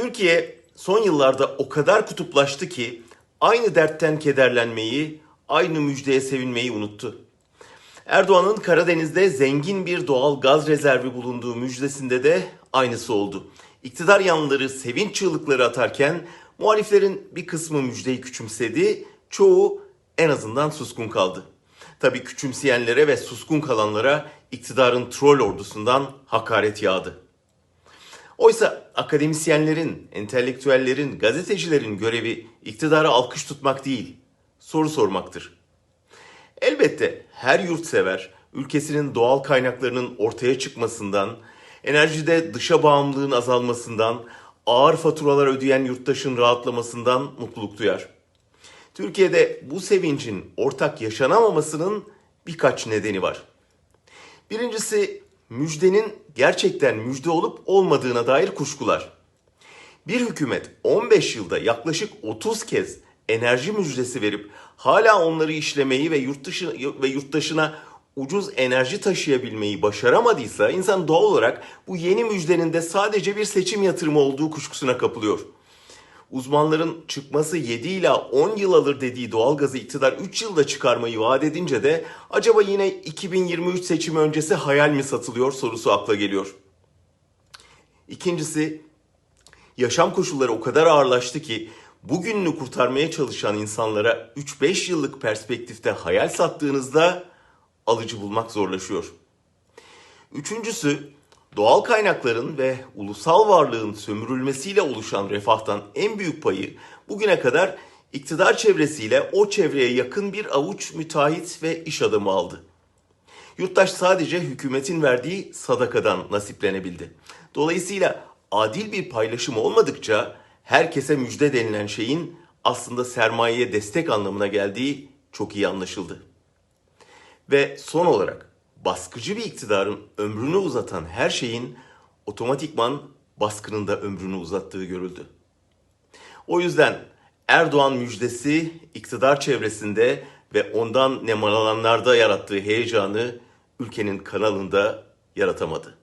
Türkiye son yıllarda o kadar kutuplaştı ki aynı dertten kederlenmeyi, aynı müjdeye sevinmeyi unuttu. Erdoğan'ın Karadeniz'de zengin bir doğal gaz rezervi bulunduğu müjdesinde de aynısı oldu. İktidar yanlıları sevinç çığlıkları atarken muhaliflerin bir kısmı müjdeyi küçümsedi, çoğu en azından suskun kaldı. Tabii küçümseyenlere ve suskun kalanlara iktidarın troll ordusundan hakaret yağdı. Oysa akademisyenlerin, entelektüellerin, gazetecilerin görevi iktidara alkış tutmak değil, soru sormaktır. Elbette her yurtsever ülkesinin doğal kaynaklarının ortaya çıkmasından, enerjide dışa bağımlılığın azalmasından, ağır faturalar ödeyen yurttaşın rahatlamasından mutluluk duyar. Türkiye'de bu sevincin ortak yaşanamamasının birkaç nedeni var. Birincisi müjdenin gerçekten müjde olup olmadığına dair kuşkular. Bir hükümet 15 yılda yaklaşık 30 kez enerji müjdesi verip hala onları işlemeyi ve yurt dışı ve yurttaşına ucuz enerji taşıyabilmeyi başaramadıysa insan doğal olarak bu yeni müjdenin de sadece bir seçim yatırımı olduğu kuşkusuna kapılıyor. Uzmanların çıkması 7 ila 10 yıl alır dediği doğalgazı iktidar 3 yılda çıkarmayı vaat edince de acaba yine 2023 seçimi öncesi hayal mi satılıyor sorusu akla geliyor. İkincisi yaşam koşulları o kadar ağırlaştı ki bugününü kurtarmaya çalışan insanlara 3-5 yıllık perspektifte hayal sattığınızda alıcı bulmak zorlaşıyor. Üçüncüsü doğal kaynakların ve ulusal varlığın sömürülmesiyle oluşan refahtan en büyük payı bugüne kadar iktidar çevresiyle o çevreye yakın bir avuç müteahhit ve iş adamı aldı. Yurttaş sadece hükümetin verdiği sadakadan nasiplenebildi. Dolayısıyla adil bir paylaşım olmadıkça herkese müjde denilen şeyin aslında sermayeye destek anlamına geldiği çok iyi anlaşıldı. Ve son olarak baskıcı bir iktidarın ömrünü uzatan her şeyin otomatikman baskının da ömrünü uzattığı görüldü. O yüzden Erdoğan müjdesi iktidar çevresinde ve ondan nemalananlarda yarattığı heyecanı ülkenin kanalında yaratamadı.